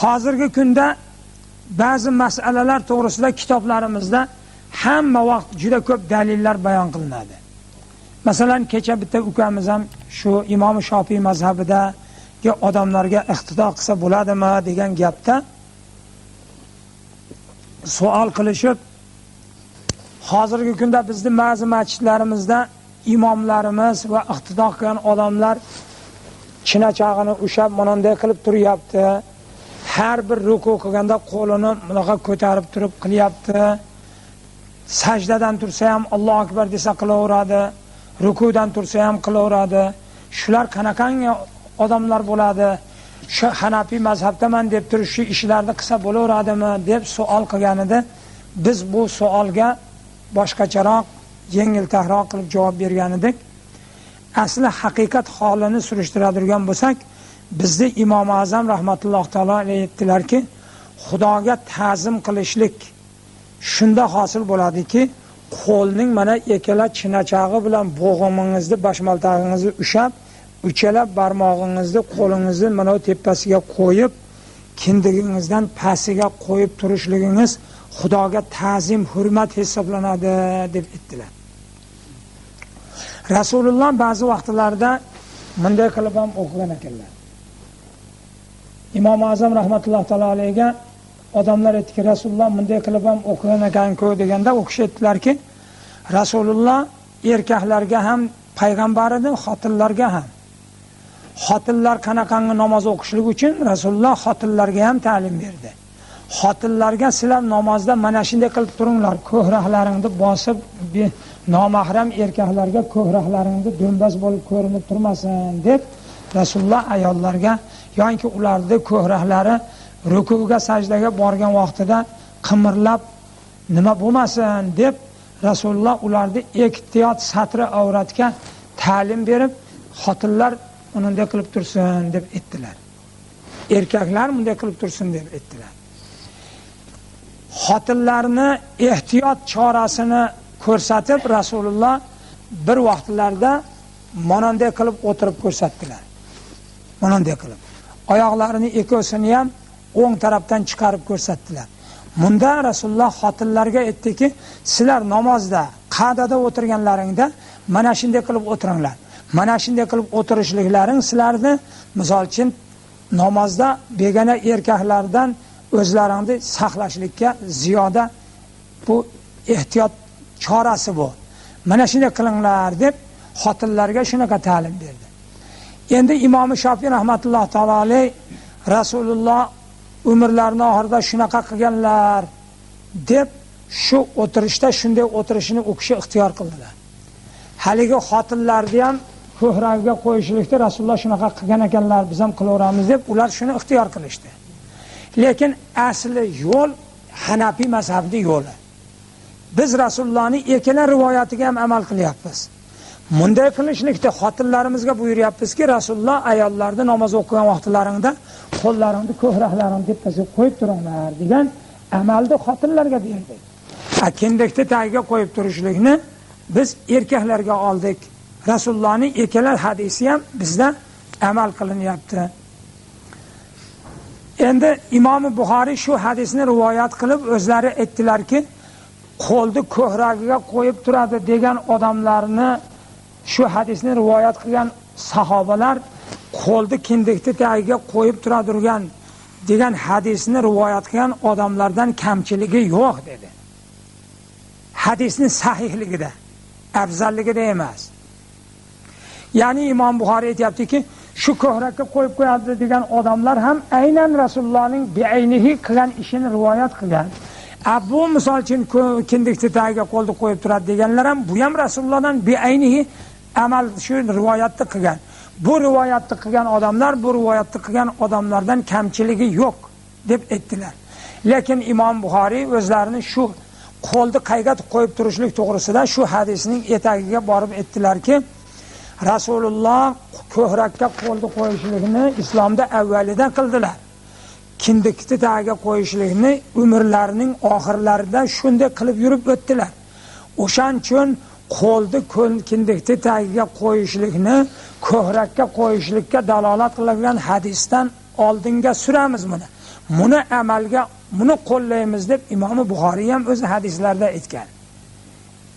hozirgi kunda ba'zi masalalar to'g'risida kitoblarimizda hamma vaqt juda ko'p dalillar bayon qilinadi. Masalan kecha bitta ukamiz ham shu imom shofiy mazhabidagi odamlarga iqtido qilsa bo'ladimi degan gapda savol qilishib hozirgi kunda bizni ba'zi masjidlarimizda imomlarimiz va iqtido qilgan odamlar chinachog'ini ushlab mananday qilib turyapti. Har bir ruku qilganda qo'lini bunaqa ko'tarib turib qilyapti. Sajdadan tursa ham allohu akbar desa qilaveradi rukudan tursa ham qilaveradi. Shular qanaqangi odamlar bo'ladi? Shu hanafiy mazhabdaman deb turib shu ishlarni qilsa bo'laveradimi deb savol qilganida biz bu savolga boshqacharoq yengiltakroq qilib javob bergan edik. Asli haqiqat holini surishtiradigan bo'lsak bizni imom azam rahmatulloh taolo aytdilarki xudoga ta'zim qilishlik shunda hosil bo'ladiki qo'lning mana ikkala chinachog'i bilan bo'g'imingizni boshmaltog'ingizni ushlab uchala barmog'ingizni qo'lingizni mana tepasiga qo'yib kindigingizdan pastiga qo'yib turishligingiz xudoga ta'zim hurmat hisoblanadi deb aytdilar. Rasululloh ba'zi vaqtlarda bunday qilib ham o'qigan ekanlar. Imom azam rahmatulloh taolo alayhiga odamlar aytdiki rasululloh bunday qilib ham o'qigan ekanku deganda u kishi aytdilarki rasululloh erkaklarga ham payg'ambar edi xotinlarga ham. Xotinlar qanaqangi namoz o'qishlik uchun rasululloh xotinlarga ham ta'lim berdi. Xotinlarga sizlar namozda mana shunday qilib turinglar ko'hraklaringni bosib nomahram erkaklarga ko'hraklaringni do'mbas bo'lib ko'rinib turmasin deb rasululloh ayollarga yoki ularni ko'hraklari rukuga sajdaga borgan vaqtida qimirlab nima bo'lmasin? deb rasululloh ularni ehtiyot satri avratga ta'lim berib xotinlar unday qilib tursin deb aytdilar erkaklar bunday qilib tursin deb aytdilar xotinlarni ehtiyot chorasini ko'rsatib rasululloh bir vaqtlarda monanday qilib o'tirib ko'rsatdilar. Monanday qilib oyoqlarini ikkovsini ham o'ng tarafdan chiqarib ko'rsatdilar bunda rasululloh xotinlarga aytdiki sizlar namozda qadada o'tirganlaringda mana shunday qilib o'tiringlar. Mana shunday qilib o'tirishliklaring sizlarni misol uchun namozda begona erkaklardan o'zlaringni saqlashlikka ziyoda bu ehtiyot chorasi bu. Mana shunday qilinglar deb xotinlarga shunaqa ta'lim berdi. Endi imomi shofiy rahmatulloh taolo alayh rasululloh umrlarini oxirida shunaqa qilganlar deb shu o'tirishda shunday o'tirishini u kishi ixtiyor qildilar. Haligi xotinlarni ham ko'kragiga qo'yishlikda rasululloh shunaqa qilgan ekanlar biz ham qilaveramiz deb ular shuni ixtiyor qilishdi. Lekin asli yo'l hanafiy mazhabni yo'li. Biz rasulullohni ikkala rivoyatiga ham amal qilyapmiz. Bunday qilishlikda xotinlarimizga buyuryapmizki rasululloh ayollarni namoz o'qigan vaqtlaringda qo'llaringni ko'kraklaringni tepasiga qo'yib turinglar degan amalni xotinlarga berdik. Kindikni tagiga qo'yib turishlikni biz erkaklarga oldik. Rasulullohni ikkala hadisi ham bizda amal qilinyapti. Endi imomi buxoriy shu hadisni rivoyat qilib o'zlari aytdilarki qo'lni ko'kragiga qo'yib turadi degan odamlarni shu hadisni rivoyat qilgan sahobalar qo'lni kindikni tagiga qo'yib turadigan degan hadisni rivoyat qilgan odamlardan kamchiligi yo'q dedi. Hadisni sahihligida afzalligida emas. Ya'ni imom buxoriy aytyaptiki shu ko'hrakka qo'yib qo'yadi degan odamlar ham aynan rasulullohning beaynihi qilgan ishini rivoyat qilgan. A bu misol uchun kindikni tagiga qo'lni qo'yib turadi deganlar ham bu ham rasulullohdan beaynihi amal shu rivoyatni qilgan. Bu rivoyatni qilgan odamlar bu rivoyatni qilgan odamlardan kamchiligi yo'q deb aytdilar. Lekin imom buxoriy o'zlarini shu qo'lni qayga qo'yib turishlik to'g'risida shu hadisning etagiga borib aytdilarki rasululloh ko'hrakka qo'lni qo'yishlikni islomda avvalidan qildilar. Kindikni tagiga qo'yishlikni umrlarining oxirlarida shunday qilib yurib o'tdilar. O'shaning uchun qo'lni kindikni tagiga qo'yishlikni ko'hrakka qo'yishlikka dalolat qiladigan hadisdan oldinga suramiz buni. Buni amalga buni qo'llaymiz deb imomi buxoriy ham o'zi hadislarda aytgan.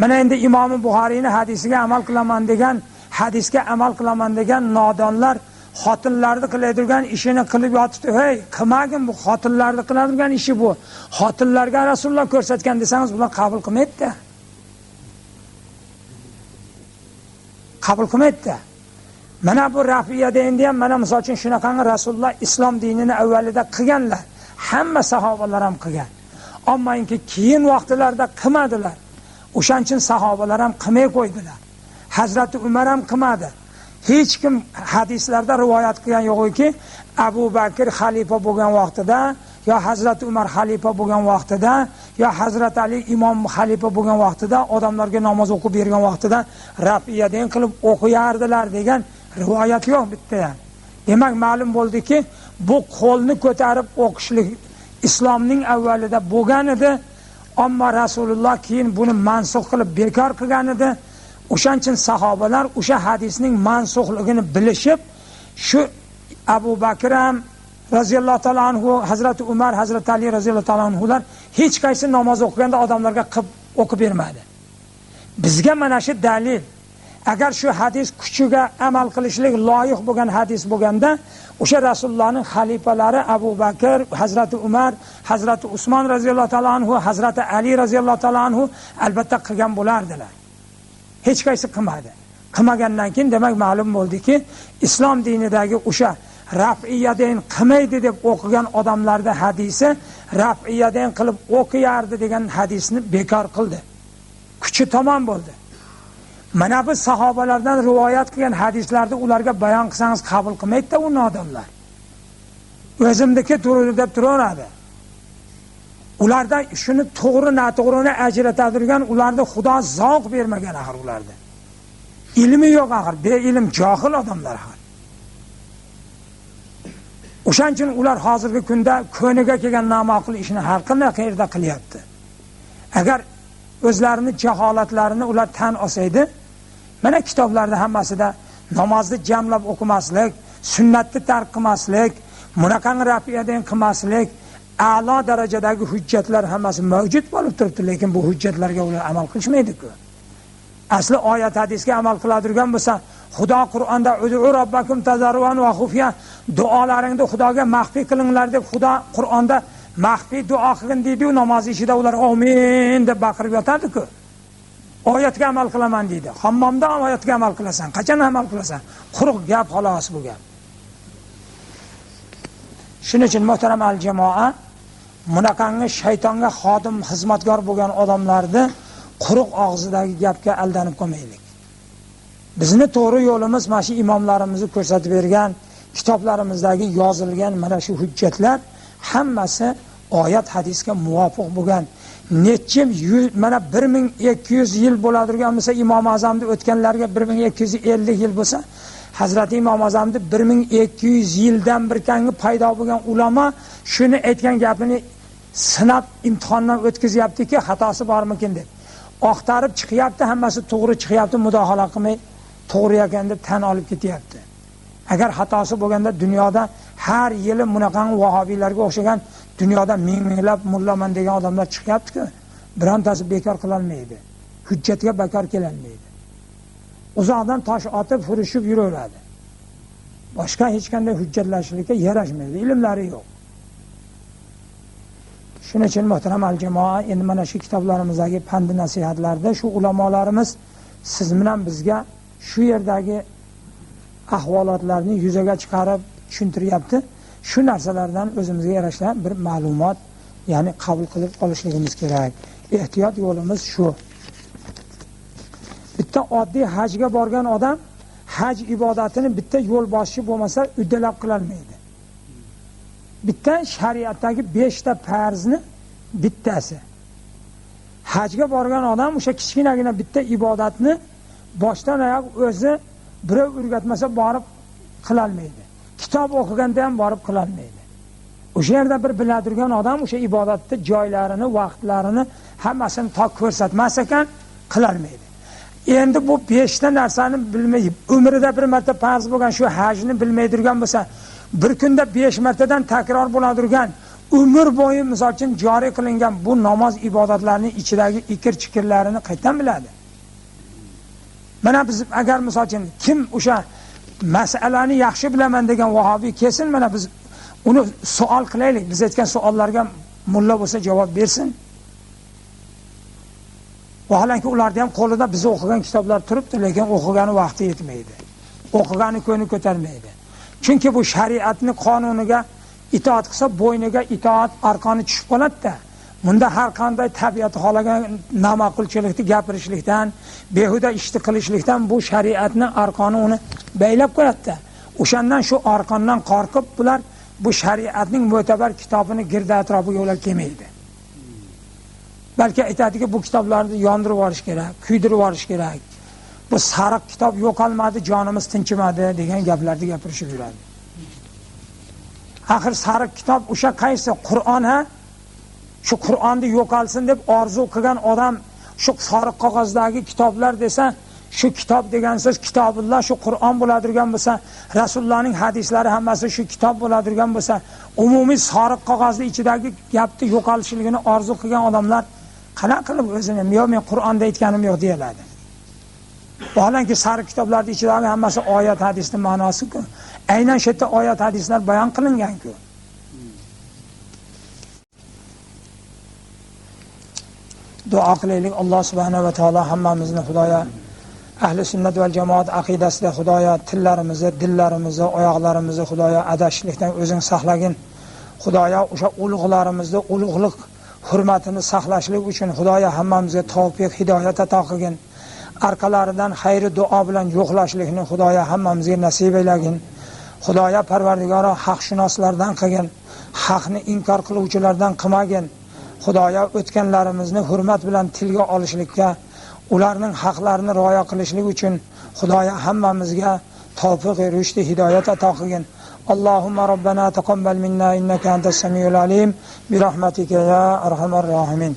Mana endi imomi buxoriyni hadisiga amal qilaman degan hadisga amal qilaman degan nodonlar xotinlarni qiladigan ishini qilib yotibdi. Hey qilmagin bu xotinlarni qiladigan ishi bu. Xotinlarga rasululloh ko'rsatgan desangiz bular qabul qilmaydida. Qabul qilmaydida mana bu rafiyada endi ham mana misol uchun shunaqangi rasululloh islom dinini avvalida qilganlar. Hamma sahobalar ham qilgan. Ammoki keyin vaqtlarda qilmadilar. O'shaning uchun sahobalar ham qilmay qo'ydilar. Hazrati umar ham qilmadi. Hech kim hadislarda rivoyat qilgan yo'qki abu bakr xalifa bo'lgan vaqtida yo hazrati umar xalifa bo'lgan vaqtida yo hazrati ali imom xalifa bo'lgan vaqtida odamlarga namoz o'qib bergan vaqtida rafiyadan qilib o'qiyardilar degan rivoyat yo'q bitta ham. Demak ma'lum bo'ldiki bu qo'lni ko'tarib o'qishlik islomning avvalida bo'lgan edi. Ammo rasululloh keyin buni mansux qilib bekor qilgan edi. O'shaning uchun sahobalar o'sha hadisning mansuhligini bilishib shu abu bakr ham roziyallohu taolo anhu hazrati umar hazrati ali roziyallohu taolo anhular hech qaysi namoz o'qiganda odamlarga qilib o'qib bermadi bizga mana shu dalil. Agar shu hadis kuchiga amal qilishlik loyiq bo'lgan hadis bo'lganda o'sha rasulullohning xalifalari abu bakr hazrati umar hazrati usmon roziyallohu taolo anhu hazrati ali roziyallohu taolo anhu albatta qilgan bo'lardilar. Hech qaysi qilmadi qilmagandan keyin demak ma'lum bo'ldiki islom dinidagi o'sha rafiyadayn qilmaydi deb o'qigan odamlarni hadisi rafiyadayn qilib o'qiyardi degan hadisni bekor qildi. Kuchi tomon bo'ldi. Mana bu sahobalardan rivoyat qilgan hadislarni ularga bayon qilsangiz qabul qilmaydida u nodonlar. O'zimniki turdi deb turaveradi. Ularda shuni to'g'ri noto'g'rini ajratadigan ularni xudo zavq bermagan axir ularni ilmi yo'q axir beilm johil odamlar axir. O'shaning uchun ular hozirgi kunda ko'niga kelgan noma'qul ishni har qanday qayerda qilyapti? Agar o'zlarini jaholatlarini ular tan olsaydi mana kitoblarda hammasida namozni jamlab o'qimaslik sunnatni tark qilmaslik bunaqangi rafiyadan qilmaslik a'lo darajadagi hujjatlar hammasi mavjud bo'lib turibdi lekin bu hujjatlarga ular amal qilishmaydiku. Asli oyat hadisga amal qiladigan bo'lsa xudo qur'onda duolaringni xudoga maxfiy qilinglar deb xudo qur'onda maxfiy duo qilgin deydiyu namoz ichida ular omin deb baqirib yotadiku. Oyatga amal qilaman deydi. Hammomda oyatga amal qilasan. Qachon amal qilasan? Quruq gap xolos bu gap. Shuning uchun muhtaram al jamoa bunaqangi shaytonga xodim xizmatkor bo'lgan odamlarni quruq og'zidagi gapga aldanib qolmaylik bizni to'g'ri yo'limiz mana shu imomlarimizni ko'rsatib bergan kitoblarimizdagi yozilgan mana shu hujjatlar hammasi oyat hadisga muvofiq bo'lgan. Nechi mana bir ming ikki yuz yil bo'ladigan bo'lsa imom azamni o'tganlarga bir ming ikki yuz ellik yil bo'lsa hazrati imom azamni bir ming ikki yuz yildan birkangi paydo bo'lgan ulamo shuni aytgan gapini sinab imtihondan o'tkazyaptiki xatosi bormikin deb. Oqtarib chiqyapti hammasi to'g'ri chiqyapti mudohala qilmay to'g'ri ekan deb tan olib ketyapti. Agar xatosi bo'lganda dunyoda har yili bunaqangi vahobiylarga o'xshagan dunyoda ming minglab mullaman degan odamlar chiqyaptiku birontasi bekor qilolmaydi hujjatga bakor kelolmaydi uzoqdan tosh otib hurishib yuraveradi. Boshqa hech qanday hujjatlashishlikka yarashmaydi ilmlari yo'q. Shuning uchun muhtaram al jamoa endi mana shu kitoblarimizdagi pandi nasihatlarda shu ulamolarimiz siz bilan bizga shu yerdagi ahvolotlarni yuzaga chiqarib tushuntiryapti. Shu narsalardan o'zimizga yarasha bir ma'lumot ya'ni qabul qilib olishligimiz kerak. Ehtiyot yo'limiz shu. Bitta oddiy hajga borgan odam haj ibodatini bitta yo'lboshchi bo'lmasa uddalab qilolmaydi. Bitta shariatdagi beshta farzni bittasi. Hajga borgan odam o'sha kichkinagina bitta ibodatni boshdan oyoq o'zi birov o'rgatmasa borib qilolmaydi. Kitob o'qiganda ham borib qilolmaydi. O'sha yerda bir biladigan odam o'sha ibodatni joylarini vaqtlarini hammasini tok ko'rsatmas ekan qilolmaydi. Endi bu beshta narsani bilmay umrida bir marta farz bo'lgan shu hajni bilmaydigan bo'lsa bir kunda besh martadan takror bo'ladigan umr bo'yi misol uchun joriy qilingan bu namoz ibodatlarni ichidagi ikir chikirlarini qayerdan biladi? Mana biz agar misol uchun kim o'sha masalani yaxshi bilaman degan vahobiy kelsin mana biz uni savol qilaylik. Biz aytgan savollarga mulla bo'lsa javob bersin. Vaholanki ularni ham qo'lida biz o'qigan kitoblar turibdi lekin o'qigani vaqti yetmaydi. O'qigani ko'ngli ko'tarmaydi. Chunki bu shariatni qonuniga itoat qilsa bo'yniga itoat arqoni tushib qoladida. Bunda har qanday tabiati xohlagan noma'qulchilikni gapirishlikdan behuda ishni qilishlikdan bu shariatni arqoni uni baylab qo'yadida o'shandan shu arqondan qo'rqib bular bu shariatning mo'tabar kitobini girda atrofiga ular kelmaydi. Balki aytadiki bu kitoblarni yondirib yuborish kerak kuydirib yuborish kerak. Bu sariq kitob yo'qolmadi jonimiz tinchimadi degan gaplarni gapirishib yuradi. Axir sariq kitob o'sha qaysi qur'on ha shu qur'onni yo'qolsin deb orzu qilgan odam shu soriq qog'ozdagi kitoblar desa shu kitob degan so'z kitobulloh shu qur'on bo'ladigan bo'lsa rasulullohning hadislari hammasi shu kitob bo'ladigan bo'lsa umumiy soriq qog'ozni ichidagi gapni yo'qolishligini orzu qilgan odamlar qanaqa qilib o'zini yo'q men qur'onda aytganim yo'q deyiladi. Vaholanki sariq kitoblarni ichidagi hammasi oyat hadisni ma'nosiku. Aynan shu yerda oyat hadislar bayon qilinganku. Duo qilaylik. Alloh subhanahu va taolo hammamizni xudoyo ahli sunnat va jamoat aqidasida xudoyo tillarimizni dillarimizni oyoqlarimizni xudoyo adashishlikdan o'zing saqlagin. Xudoyo o'sha ulug'larimizni ulug'liq hurmatini saqlashlik uchun xudoyo hammamizga tavfiq hidoyat ato qilgin. Orqalaridan xayri duo bilan yo'qlashlikni xudoyo hammamizga nasib aylagin. Xudoyo parvardigoro haqshunoslardan qilgin. Haqni inkor qiluvchilardan qilmagin. xudoyo o'tganlarimizni hurmat bilan tilga olishlikka ularning haqlarini rioya qilishlik uchun xudoyo hammamizga tavfiq rushdi hidoyat ato qilgin اللهم ربنا تقبل منا إنك أنت السميع العليم برحمتك يا أرحم الراحمين